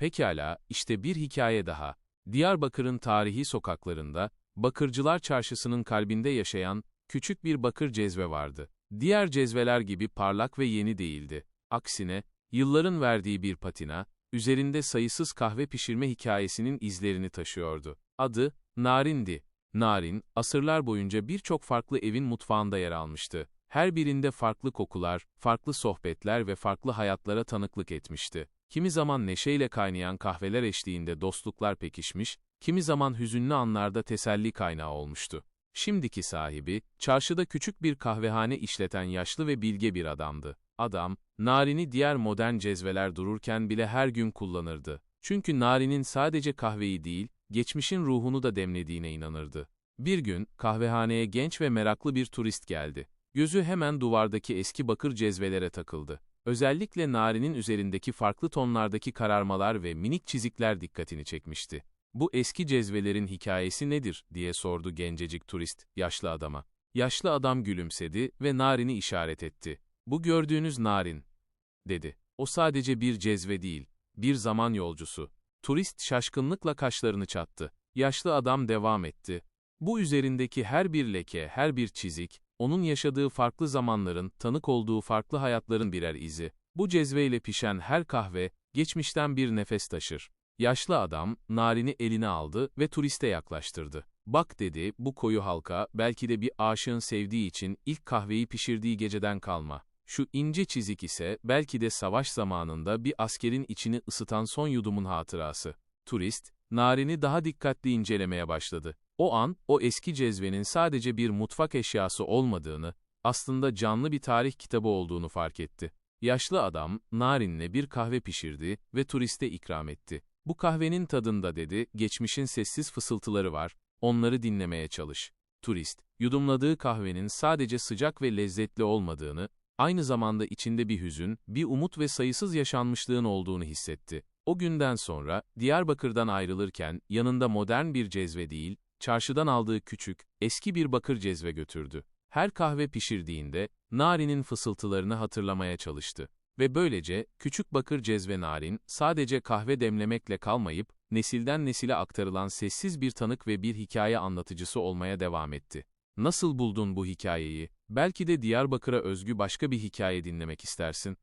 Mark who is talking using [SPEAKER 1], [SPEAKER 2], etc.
[SPEAKER 1] Pekala, işte bir hikaye daha. Diyarbakır'ın tarihi sokaklarında, Bakırcılar Çarşısı'nın kalbinde yaşayan, küçük bir bakır cezve vardı. Diğer cezveler gibi parlak ve yeni değildi. Aksine, yılların verdiği bir patina, üzerinde sayısız kahve pişirme hikayesinin izlerini taşıyordu. Adı, Narin'di. Narin, asırlar boyunca birçok farklı evin mutfağında yer almıştı. Her birinde farklı kokular, farklı sohbetler ve farklı hayatlara tanıklık etmişti. Kimi zaman neşeyle kaynayan kahveler eşliğinde dostluklar pekişmiş, kimi zaman hüzünlü anlarda teselli kaynağı olmuştu. Şimdiki sahibi, çarşıda küçük bir kahvehane işleten yaşlı ve bilge bir adamdı. Adam, narini diğer modern cezveler dururken bile her gün kullanırdı. Çünkü narinin sadece kahveyi değil, geçmişin ruhunu da demlediğine inanırdı. Bir gün, kahvehaneye genç ve meraklı bir turist geldi. Gözü hemen duvardaki eski bakır cezvelere takıldı. Özellikle narinin üzerindeki farklı tonlardaki kararmalar ve minik çizikler dikkatini çekmişti. Bu eski cezvelerin hikayesi nedir, diye sordu gencecik turist, yaşlı adama. Yaşlı adam gülümsedi ve narini işaret etti. Bu gördüğünüz narin, dedi. O sadece bir cezve değil, bir zaman yolcusu. Turist şaşkınlıkla kaşlarını çattı. Yaşlı adam devam etti. Bu üzerindeki her bir leke, her bir çizik, onun yaşadığı farklı zamanların, tanık olduğu farklı hayatların birer izi. Bu cezveyle pişen her kahve, geçmişten bir nefes taşır. Yaşlı adam, narini eline aldı ve turiste yaklaştırdı. Bak dedi, bu koyu halka, belki de bir aşığın sevdiği için ilk kahveyi pişirdiği geceden kalma. Şu ince çizik ise, belki de savaş zamanında bir askerin içini ısıtan son yudumun hatırası. Turist, narini daha dikkatli incelemeye başladı. O an, o eski cezvenin sadece bir mutfak eşyası olmadığını, aslında canlı bir tarih kitabı olduğunu fark etti. Yaşlı adam, narinle bir kahve pişirdi ve turiste ikram etti. Bu kahvenin tadında dedi, geçmişin sessiz fısıltıları var, onları dinlemeye çalış. Turist, yudumladığı kahvenin sadece sıcak ve lezzetli olmadığını, aynı zamanda içinde bir hüzün, bir umut ve sayısız yaşanmışlığın olduğunu hissetti. O günden sonra, Diyarbakır'dan ayrılırken, yanında modern bir cezve değil, çarşıdan aldığı küçük, eski bir bakır cezve götürdü. Her kahve pişirdiğinde, Nari'nin fısıltılarını hatırlamaya çalıştı. Ve böylece, küçük bakır cezve Narin, sadece kahve demlemekle kalmayıp, nesilden nesile aktarılan sessiz bir tanık ve bir hikaye anlatıcısı olmaya devam etti. Nasıl buldun bu hikayeyi? Belki de Diyarbakır'a özgü başka bir hikaye dinlemek istersin.